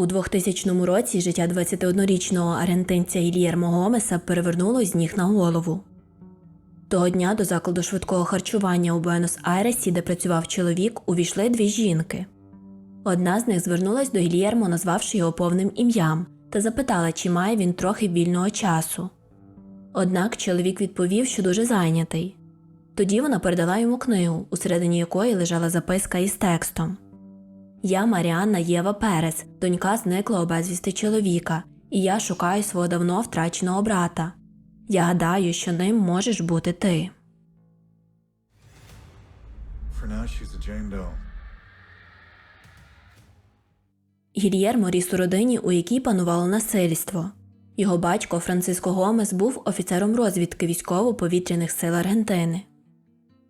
У 2000 році життя 21-річного аргентинця Ільєрмо Гомеса перевернулось з ніг на голову. Того дня до закладу швидкого харчування у Буенос-Айресі, де працював чоловік, увійшли дві жінки. Одна з них звернулась до Гільєрмо, назвавши його повним ім'ям, та запитала, чи має він трохи вільного часу. Однак чоловік відповів, що дуже зайнятий. Тоді вона передала йому книгу, усередині якої лежала записка із текстом. Я Маріанна Єва Перес, донька зниклого безвісти чоловіка, і я шукаю свого давно втраченого брата. Я гадаю, що ним можеш бути ти. Гільєрмо ріс у родині, у якій панувало насильство. Його батько Франциско Гомес був офіцером розвідки військово-повітряних сил Аргентини.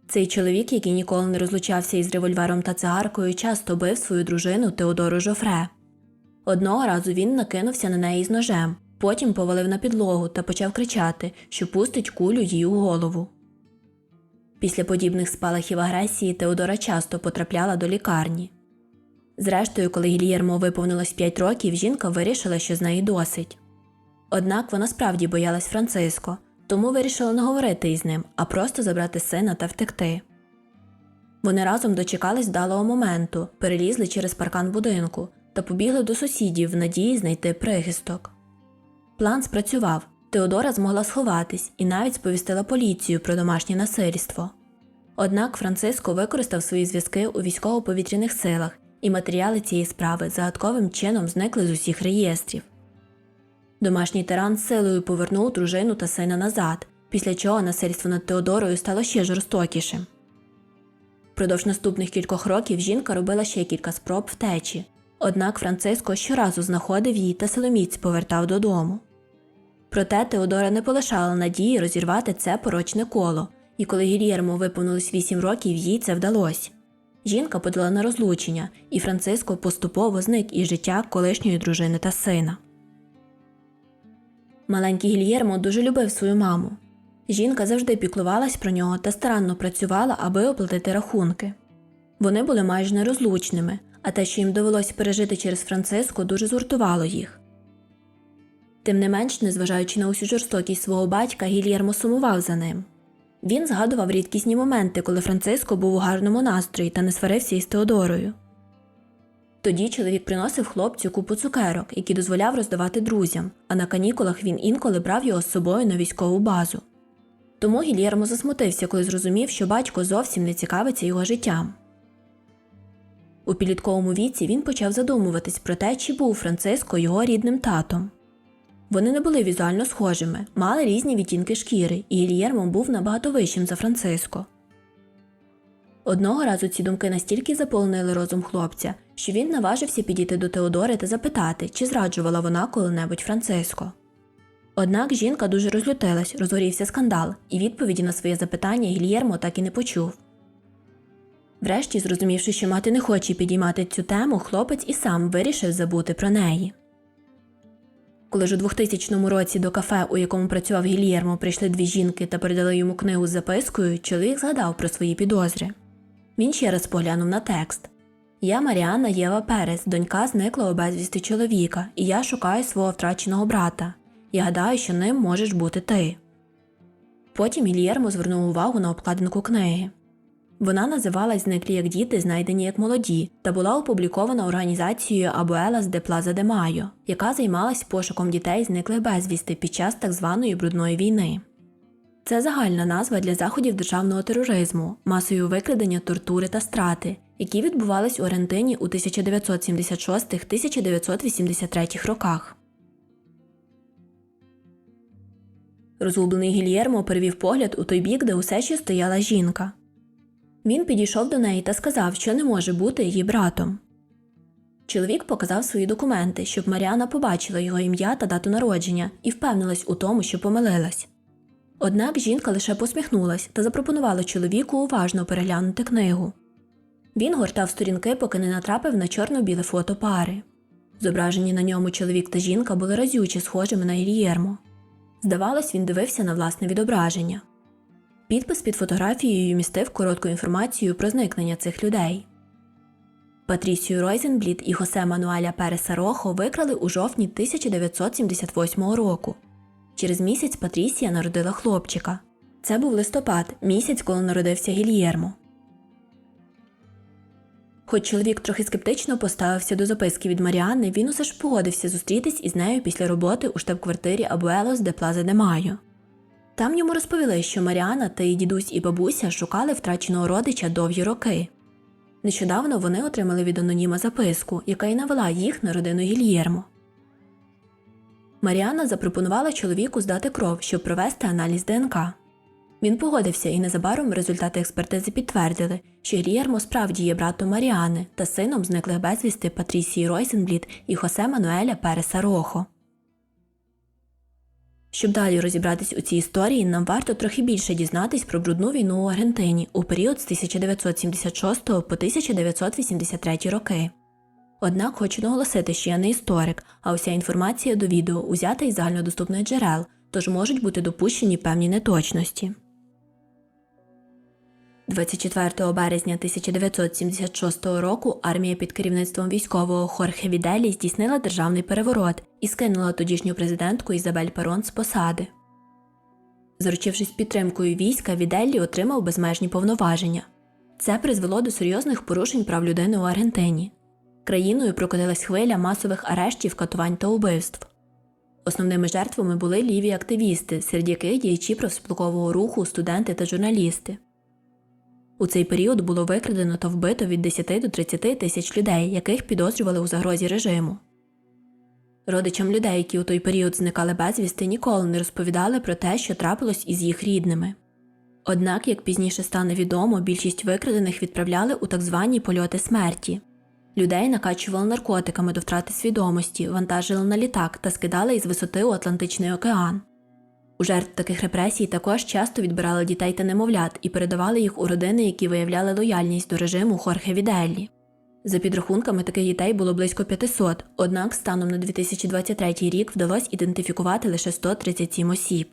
Цей чоловік, який ніколи не розлучався із револьвером та цигаркою, часто бив свою дружину Теодору Жофре. Одного разу він накинувся на неї з ножем, потім повалив на підлогу та почав кричати, що пустить кулю їй у голову. Після подібних спалахів агресії Теодора часто потрапляла до лікарні. Зрештою, коли Гільєрмо виповнилось 5 років, жінка вирішила, що з неї досить. Однак вона справді боялась Франциско, тому вирішила не говорити із ним, а просто забрати сина та втекти. Вони разом дочекались вдалого моменту, перелізли через паркан будинку та побігли до сусідів в надії знайти прихисток. План спрацював. Теодора змогла сховатись і навіть сповістила поліцію про домашнє насильство. Однак Франциско використав свої зв'язки у військово-повітряних силах, і матеріали цієї справи загадковим чином зникли з усіх реєстрів. Домашній тиран силою повернув дружину та сина назад, після чого насильство над Теодорою стало ще жорстокішим. Продовж наступних кількох років жінка робила ще кілька спроб втечі, однак Франциско щоразу знаходив її та силоміць повертав додому. Проте Теодора не полишала надії розірвати це порочне коло, і коли Гільєрмо виповнилось 8 років, їй це вдалося. Жінка подала на розлучення, і Франциско поступово зник із життя колишньої дружини та сина. Маленький Гільєрмо дуже любив свою маму. Жінка завжди піклувалась про нього та старанно працювала, аби оплатити рахунки. Вони були майже нерозлучними, а те, що їм довелося пережити через Франциско, дуже згуртувало їх. Тим не менш, незважаючи на усю жорстокість свого батька, Гільєрмо сумував за ним. Він згадував рідкісні моменти, коли Франциско був у гарному настрої та не сварився із Теодорою. Тоді чоловік приносив хлопцю купу цукерок, які дозволяв роздавати друзям, а на канікулах він інколи брав його з собою на військову базу. Тому Гільєрмо засмутився, коли зрозумів, що батько зовсім не цікавиться його життям. У підлітковому віці він почав задумуватись про те, чи був Франциско його рідним татом. Вони не були візуально схожими, мали різні відтінки шкіри, і Гільєрмо був набагато вищим за Франциско. Одного разу ці думки настільки заполонили розум хлопця, що він наважився підійти до Теодори та запитати, чи зраджувала вона коли-небудь Франциско. Однак жінка дуже розлютилась, розгорівся скандал, і відповіді на своє запитання Гільєрмо так і не почув. Врешті, зрозумівши, що мати не хоче підіймати цю тему, хлопець і сам вирішив забути про неї. Коли ж у 2000 році до кафе, у якому працював Гільєрмо, прийшли дві жінки та передали йому книгу з запискою, чоловік згадав про свої підозри. Він ще раз поглянув на текст. Я Маріанна Єва Перес, донька зниклого безвісти чоловіка, і я шукаю свого втраченого брата. Я гадаю, що ним можеш бути ти. Потім Гільєрмо звернув увагу на обкладинку книги. Вона називалась Зниклі як діти, знайдені як молоді, та була опублікована організацією Абуелас де Плаза де Майо, яка займалась пошуком дітей, зниклих безвісти під час так званої брудної війни. Це загальна назва для заходів державного тероризму, масового викрадення, тортури та страти, які відбувались у Аргентині у 1976-1983 роках. Розгублений Гільєрмо перевів погляд у той бік, де усе ще стояла жінка. Він підійшов до неї та сказав, що не може бути її братом. Чоловік показав свої документи, щоб Маріана побачила його ім'я та дату народження і впевнилась у тому, що помилилась. Однак жінка лише посміхнулась та запропонувала чоловіку уважно переглянути книгу. Він гортав сторінки, поки не натрапив на чорно-біле фото пари. Зображені на ньому чоловік та жінка були разюче схожими на Ільєрмо. Здавалось, він дивився на власне відображення. Підпис під фотографією містив коротку інформацію про зникнення цих людей. Патрісію Ройзенбліт і Хосе Мануеля Переса Рохо викрали у жовтні 1978 року. Через місяць Патрісія народила хлопчика. Це був листопад, місяць, коли народився Гільєрмо. Хоч чоловік трохи скептично поставився до записки від Маріанни, він усе ж погодився зустрітись із нею після роботи у штаб-квартирі Абуелос де Плаза де Майо. Там йому розповіли, що Маріана та її дідусь і бабуся шукали втраченого родича довгі роки. Нещодавно вони отримали від аноніма записку, яка й навела їх на родину Гільєрмо. Маріана запропонувала чоловіку здати кров, щоб провести аналіз ДНК. Він погодився, і незабаром результати експертизи підтвердили, що Гільєрмо справді є братом Маріани та сином зниклих безвісти Патрісії Ройзенбліт і Хосе Мануеля Переса Рохо. Щоб далі розібратись у цій історії, нам варто трохи більше дізнатись про брудну війну у Аргентині у період з 1976 по 1983 роки. Однак хочу наголосити, що я не історик, а уся інформація до відео узята із загальнодоступних джерел, тож можуть бути допущені певні неточності. 24 березня 1976 року армія під керівництвом військового Хорхе Віделі здійснила державний переворот і скинула тодішню президентку Ізабель Перон з посади. Заручившись підтримкою війська, Віделлі отримав безмежні повноваження. Це призвело до серйозних порушень прав людини у Аргентині. Країною прокотилась хвиля масових арештів, катувань та убивств. Основними жертвами були ліві активісти, серед яких діячі профспілкового руху, студенти та журналісти. У цей період було викрадено та вбито від 10 до 30 тисяч людей, яких підозрювали у загрозі режиму. Родичам людей, які у той період зникали безвісти, ніколи не розповідали про те, що трапилось із їх рідними. Однак, як пізніше стане відомо, більшість викрадених відправляли у так звані польоти смерті. Людей накачували наркотиками до втрати свідомості, вантажили на літак та скидали із висоти у Атлантичний океан. У жертв таких репресій також часто відбирали дітей та немовлят і передавали їх у родини, які виявляли лояльність до режиму Хорхе Віделлі. За підрахунками таких дітей було близько 500, однак станом на 2023 рік вдалося ідентифікувати лише 137 осіб.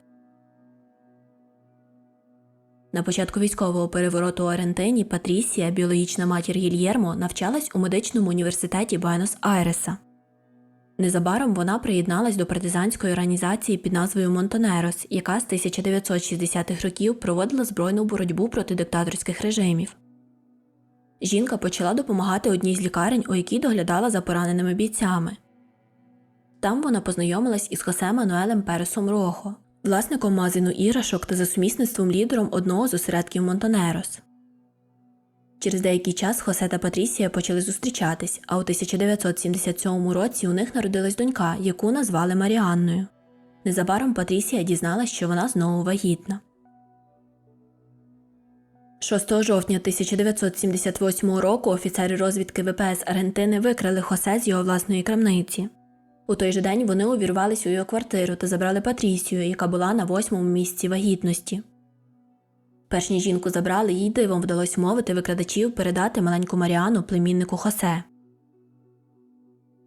На початку військового перевороту у Аргентині Патрісія, біологічна матір Гільєрмо, навчалась у медичному університеті Буенос-Айреса. Незабаром вона приєдналась до партизанської організації під назвою Монтонерос, яка з 1960-х років проводила збройну боротьбу проти диктаторських режимів. Жінка почала допомагати одній з лікарень, у якій доглядала за пораненими бійцями. Там вона познайомилась із Хосе Мануелем Пересом Рохо, власником магазину іграшок та за сумісництвом лідером одного з осередків Монтонерос. Через деякий час Хосе та Патрісія почали зустрічатись, а у 1977 році у них народилась донька, яку назвали Маріанною. Незабаром Патрісія дізналась, що вона знову вагітна. 6 жовтня 1978 року офіцери розвідки ВПС Аргентини викрали Хосе з його власної крамниці. У той же день вони увірвались у його квартиру та забрали Патрісію, яка була на восьмому місці вагітності. Перш ніж жінку забрали, їй дивом вдалося мовити викрадачів передати маленьку Маріану племіннику Хосе.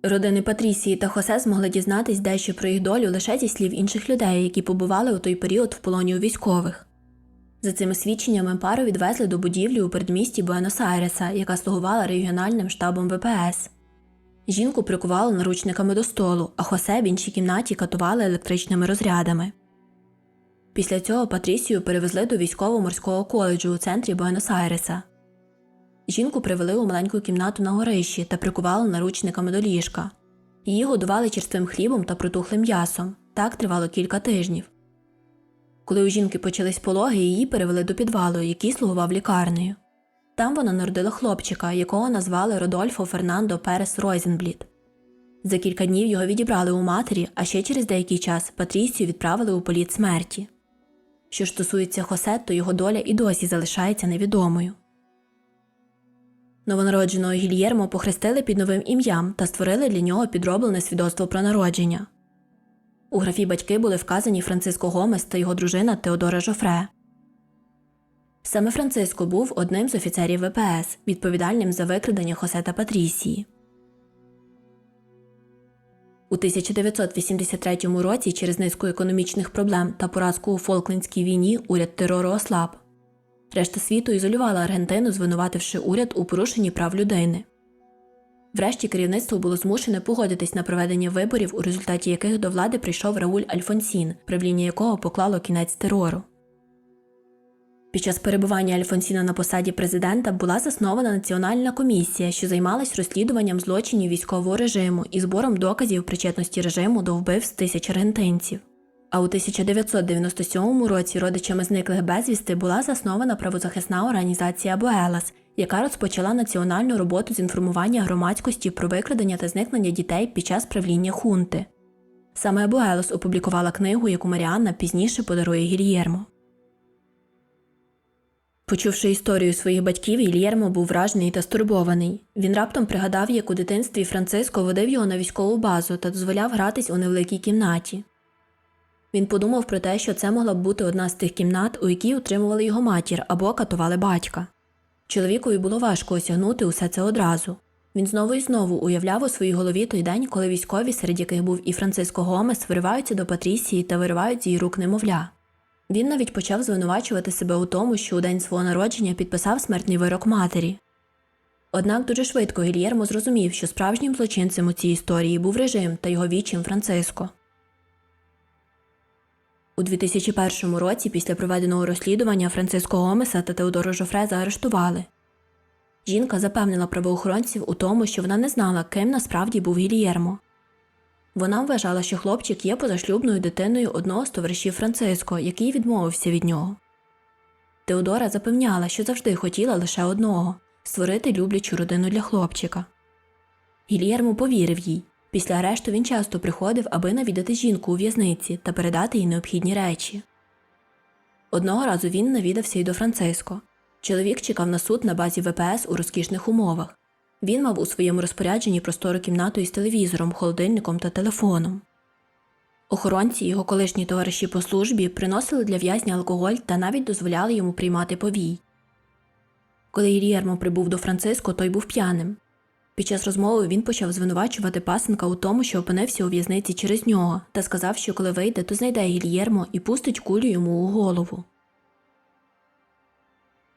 Родини Патрісії та Хосе змогли дізнатись дещо про їх долю лише зі слів інших людей, які побували у той період в полоні у військових. За цими свідченнями пару відвезли до будівлі у передмісті Буенос-Айреса, яка слугувала регіональним штабом ВПС. Жінку прикували наручниками до столу, а Хосе в іншій кімнаті катували електричними розрядами. Після цього Патрісію перевезли до військово-морського коледжу у центрі Буенос-Айреса. Жінку привели у маленьку кімнату на горищі та прикували наручниками до ліжка. Її годували черствим хлібом та протухлим м'ясом. Так тривало кілька тижнів. Коли у жінки почались пологи, її перевели до підвалу, який слугував лікарнею. Там вона народила хлопчика, якого назвали Родольфо Фернандо Перес Ройзенбліт. За кілька днів його відібрали у матері, а ще через деякий час Патрісію відправили у політ смерті. Що стосується Хосе, то його доля і досі залишається невідомою. Новонародженого Гільєрмо похрестили під новим ім'ям та створили для нього підроблене свідоцтво про народження. У графі батьки були вказані Франциско Гомес та його дружина Теодора Жофре. Саме Франциско був одним з офіцерів ВПС, відповідальним за викрадення Хосе та Патрісії. У 1983 році через низку економічних проблем та поразку у Фолклендській війні уряд терору ослаб. Решта світу ізолювала Аргентину, звинувативши уряд у порушенні прав людини. Врешті керівництво було змушене погодитись на проведення виборів, у результаті яких до влади прийшов Рауль Альфонсін, правління якого поклало кінець терору. Під час перебування Альфонсіна на посаді президента була заснована національна комісія, що займалась розслідуванням злочинів військового режиму і збором доказів причетності режиму до вбивств тисяч аргентинців. А у 1997 році родичами зниклих безвісти була заснована правозахисна організація Боелас, яка розпочала національну роботу з інформування громадськості про викрадення та зникнення дітей під час правління хунти. Саме Боелос опублікувала книгу, яку Маріанна пізніше подарує Гільєрмо. Почувши історію своїх батьків, Гільєрмо був вражений та стурбований. Він раптом пригадав, як у дитинстві Франциско водив його на військову базу та дозволяв гратись у невеликій кімнаті. Він подумав про те, що це могла б бути одна з тих кімнат, у якій утримували його матір або катували батька. Чоловікові було важко осягнути усе це одразу. Він знову і знову уявляв у своїй голові той день, коли військові, серед яких був і Франциско Гомес, вириваються до Патрісії та виривають з її рук немовля. Він навіть почав звинувачувати себе у тому, що у день свого народження підписав смертний вирок матері. Однак дуже швидко Гільєрмо зрозумів, що справжнім злочинцем у цій історії був режим та його вічим Франциско. У 2001 році, після проведеного розслідування, Франциско Гомеса та Теодоро Жофре заарештували. Жінка запевнила правоохоронців у тому, що вона не знала, ким насправді був Гільєрмо. Вона вважала, що хлопчик є позашлюбною дитиною одного з товаришів Франциско, який відмовився від нього. Теодора запевняла, що завжди хотіла лише одного створити люблячу родину для хлопчика. Гільєрмо повірив їй. Після арешту він часто приходив, аби навідати жінку у в'язниці та передати їй необхідні речі. Одного разу він навідався й до Франциско. Чоловік чекав на суд на базі ВПС у розкішних умовах. Він мав у своєму розпорядженні простору кімнату із телевізором, холодильником та телефоном. Охоронці його колишні товариші по службі приносили для в'язня алкоголь та навіть дозволяли йому приймати повій. Коли Гільєрмо прибув до Франциско, той був п'яним. Під час розмови він почав звинувачувати пасенка у тому, що опинився у в'язниці через нього, та сказав, що коли вийде, то знайде Гільєрмо і пустить кулю йому у голову.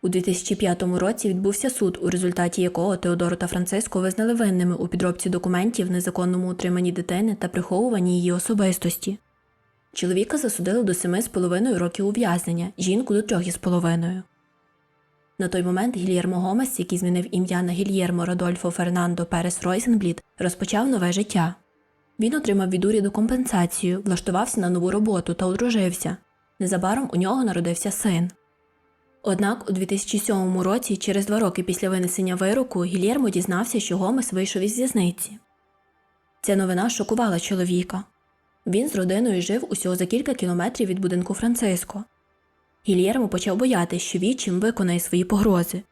У 2005 році відбувся суд, у результаті якого Теодоро та Франциско визнали винними у підробці документів, незаконному утриманні дитини та приховуванні її особистості. Чоловіка засудили до семи з половиною років ув'язнення, жінку до трьох із половиною. На той момент Гільєрмо Гомес, який змінив ім'я на Гільєрмо Родольфо Фернандо Перес Ройсенбліт, розпочав нове життя. Він отримав від уряду компенсацію, влаштувався на нову роботу та одружився. Незабаром у нього народився син. Однак у 2007 році, через два роки після винесення вироку, Гільєрмо дізнався, що Гомес вийшов із в'язниці. Ця новина шокувала чоловіка. Він з родиною жив усього за кілька кілометрів від будинку Франциско. Гільєрмо почав боятися, що відчим виконає свої погрози.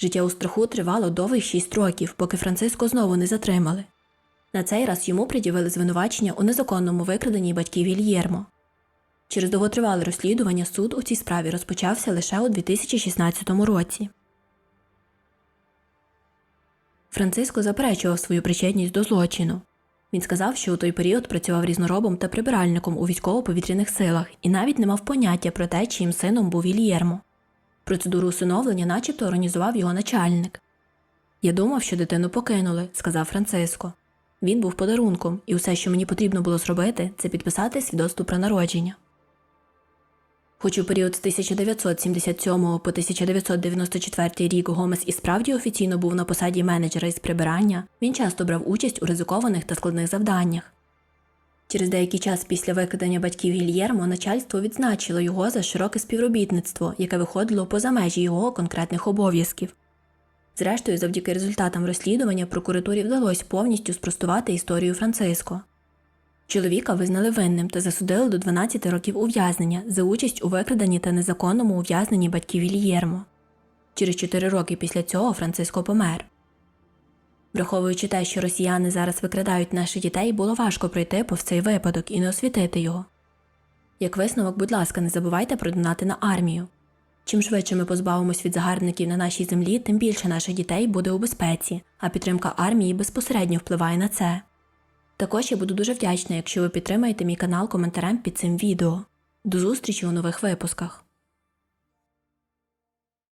Життя у страху тривало довгих шість років, поки Франциско знову не затримали. На цей раз йому пред'явили звинувачення у незаконному викраденні батьків Гільєрмо. Через довготривале розслідування суд у цій справі розпочався лише у 2016 році. Франциско заперечував свою причетність до злочину. Він сказав, що у той період працював різноробом та прибиральником у військово-повітряних силах і навіть не мав поняття про те, чиїм сином був Ільєрмо. Процедуру усиновлення начебто організував його начальник. Я думав, що дитину покинули, сказав Франциско. Він був подарунком, і усе, що мені потрібно було зробити, це підписати свідоцтво про народження. Хоч у період з 1977 по 1994 рік Гомес і справді офіційно був на посаді менеджера із прибирання, він часто брав участь у ризикованих та складних завданнях. Через деякий час після викрадення батьків Гільєрмо начальство відзначило його за широке співробітництво, яке виходило поза межі його конкретних обов'язків. Зрештою, завдяки результатам розслідування прокуратурі вдалося повністю спростувати історію Франциско. Чоловіка визнали винним та засудили до 12 років ув'язнення за участь у викраденні та незаконному ув'язненні батьків Ільєрмо. Через 4 роки після цього Франциско помер. Враховуючи те, що росіяни зараз викрадають наших дітей, було важко пройти повз цей випадок і не освітити його. Як висновок, будь ласка, не забувайте про донати на армію. Чим швидше ми позбавимось від загарбників на нашій землі, тим більше наших дітей буде у безпеці, а підтримка армії безпосередньо впливає на це. Також я буду дуже вдячна, якщо ви підтримаєте мій канал коментарем під цим відео. До зустрічі у нових випусках.